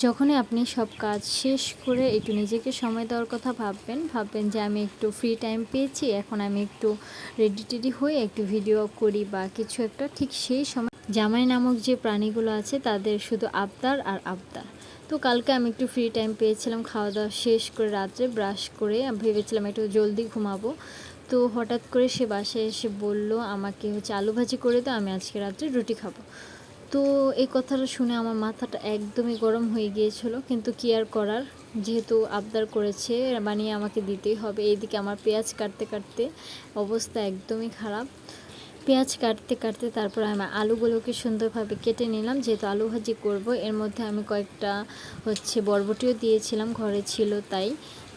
যখনই আপনি সব কাজ শেষ করে একটু নিজেকে সময় দেওয়ার কথা ভাববেন ভাববেন যে আমি একটু ফ্রি টাইম পেয়েছি, এখন আমি একটু রেডি টেডি হয়ে একটু ভিডিও করি বা কিছু একটা, ঠিক সেই সময় জামাই নামক যে প্রাণীগুলো আছে তাদের শুধু আবদার আর আবদার। তো কালকে আমি একটু ফ্রি টাইম পেয়েছিলাম, খাওয়া দাওয়া শেষ করে রাত্রে ব্রাশ করে ভেবেছিলাম একটু জলদি ঘুমাবো। তো হঠাৎ করে সে বাসায় এসে বলল, আমাকে হচ্ছে আলু ভাজি করে দাও, আমি আজকে রাত্রে রুটি খাব। তো এই কথাটা শুনে আমার মাথাটা একদমই গরম হয়ে গিয়েছিল, কিন্তু কি আর করার? যেহেতু আবদার করেছে, বানিয়ে আমাকে দিতেই হবে। এইদিকে আমার পেঁয়াজ কাটতে কাটতে অবস্থা একদমই খারাপ। পেঁয়াজ কাটতে কাটতে তারপর আমি আলুগুলোকে সুন্দরভাবে কেটে নিলাম। যেহেতু আলু ভাজি করব, এর মধ্যে আমি কয়েকটা হচ্ছে বরবটিও দিয়েছিলাম, ঘরে ছিল তাই।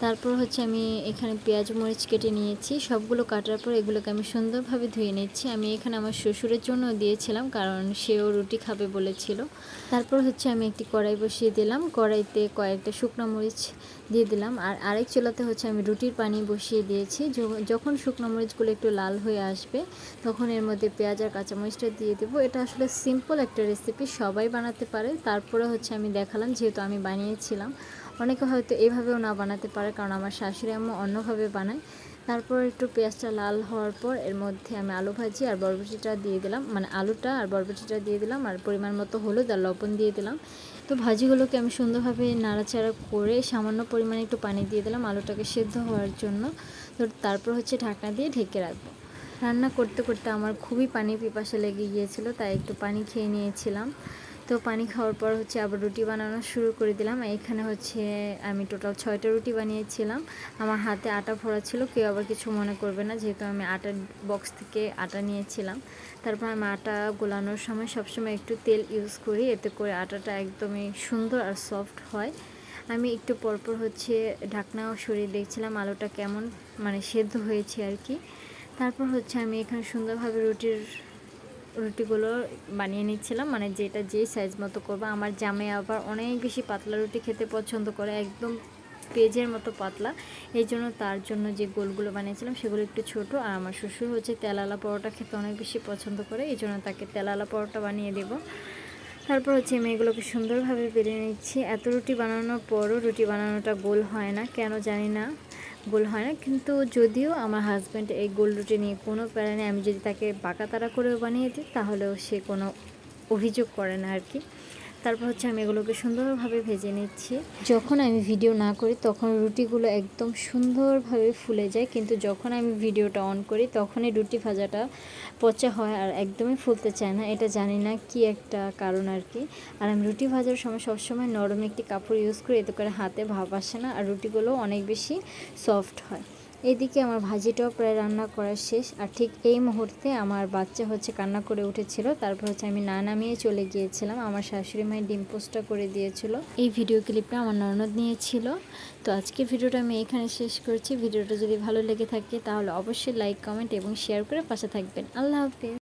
তারপর হচ্ছে আমি এখানে পেঁয়াজ, মরিচ কেটে নিয়েছি। সবগুলো কাটার পর এগুলোকে আমি সুন্দরভাবে ধুয়ে নিচ্ছি। আমি এখানে আমার শ্বশুরের জন্য দিয়েছিলাম, কারণ সেও রুটি খাবে বলেছিল। তারপর হচ্ছে আমি একটি কড়াই বসিয়ে দিলাম। কড়াইতে কয়েকটা শুকনো মরিচ দিয়ে দিলাম। আর আরেক চুলাতে হচ্ছে আমি রুটির পানি বসিয়ে দিয়েছি। যখন শুকনো মরিচগুলো একটু লাল হয়ে আসবে, তখন এর মধ্যে পেঁয়াজ আর কাঁচামরিচটা দিয়ে দেবো। এটা আসলে সিম্পল একটা রেসিপি সবাই বানাতে পারে। তারপরে হচ্ছে আমি দেখালাম, যেহেতু আমি বানিয়েছিলাম। অনেকে হয়তো এভাবেও না বানাতে পারে, কারণ আমার শাশুড়ি আম্মু অন্যভাবে বানায়। তারপর একটু পেঁয়াজটা লাল হওয়ার পর এর মধ্যে আমি আলু ভাজি আর বরবটিটা দিয়ে দিলাম মানে আলুটা আর বরবটিটা দিয়ে দিলাম আর পরিমাণ মতো হলুদ আর লবণ দিয়ে দিলাম। তো ভাজিগুলোকে আমি সুন্দরভাবে নাড়াচাড়া করে সামান্য পরিমাণে একটু পানি দিয়ে দিলাম আলুটাকে সেদ্ধ হওয়ার জন্য। তো তারপর হচ্ছে ঢাকনা দিয়ে ঢেকে রাখব। রান্না করতে করতে আমার খুবই পানি পিপাসা লেগে গিয়েছিল, তাই একটু পানি খেয়ে নিয়েছিলাম। তো পানি খাওয়ার পর হচ্ছে আবার রুটি বানানো শুরু করে দিলাম। এখানে হচ্ছে আমি টোটাল ছয়টা রুটি বানিয়েছিলাম। আমার হাতে আটা ভরা ছিল, কেউ আবার কিছু মনে করবে না, যেহেতু আমি আটার বক্স থেকে আটা নিয়েছিলাম। তারপর আমি আটা গোলানোর সময় সবসময় একটু তেল ইউজ করি, এতে করে আটাটা একদমই সুন্দর আর সফট হয়। আমি একটু পরপর হচ্ছে ঢাকনাও সরিয়ে দেখছিলাম আলুটা কেমন মানে সেদ্ধ হয়েছে আর কি। তারপর হচ্ছে আমি এখানে সুন্দরভাবে রুটির রুটিগুলো বানিয়ে নিচ্ছিলাম। মানে যেটা যে সাইজ মতো করব। আমার জামে আবার অনেক বেশি পাতলা রুটি খেতে পছন্দ করে। একদম পেজের মতো পাতলা। এই জন্য তার জন্য যে গোলগুলো বানিয়েছিলাম, সেগুলো একটু ছোট। আর আমার শ্বশুর হচ্ছে তেলালা পরোটা খেতে অনেক বেশি পছন্দ করে। এই জন্য তাকে তেলালা পরোটা বানিয়ে দেবো। তারপর হচ্ছে আমি এগুলোকে সুন্দরভাবে বেড়ে নিচ্ছি। এত রুটি বানানোর পরও রুটি বানানোটা গোল হয় না, কেন জানি না, গোল হয় না। কিন্তু যদিও আমার হাজব্যান্ড এই গোল রুটি নিয়ে কোনো প্যারা নেই, আমি যদি তাকে বাঁকা তাড়া করেও বানিয়ে দিই, তাহলেও সে কোনো অভিযোগ করে না আর কি। তারপর হচ্ছে আমি এগুলোকে সুন্দরভাবে ভেজে নিচ্ছি। যখন আমি ভিডিও না করি, তখন রুটিগুলো একদম সুন্দরভাবে ফুলে যায়। কিন্তু যখন আমি ভিডিওটা অন করি, তখনই রুটি ভাজাটা পচা হয় আর একদমই ফুলতে চায় না। এটা জানি না কি একটা কারণ আর কি। আর আমি রুটি ভাজার সময় সবসময় নরম একটি কাপড় ইউজ করি, এতে করে হাতে ভাব আসে না। আর রুটিগুলো অনেক বেশি সফট হয়। এদিকে আমার ভাজিটাও প্রায় রান্না করা শেষ, আর ঠিক এই মুহূর্তে আমার বাচ্চা হচ্ছে কান্না করে উঠেছিল। তারপর হচ্ছে আমি না নামিয়ে চলে গিয়েছিলাম। আমার শাশুড়ি মায়ের ডিম পোস্টটা করে দিয়েছিল। এই ভিডিও ক্লিপটা আমার ননদ নিয়েছিল। তো আজকে ভিডিওটা আমি এখানে শেষ করছি। ভিডিওটা যদি ভালো লেগে থাকে, তাহলে অবশ্যই লাইক, কমেন্ট এবং শেয়ার করে পাশে থাকবেন। আল্লাহ হাফিজ।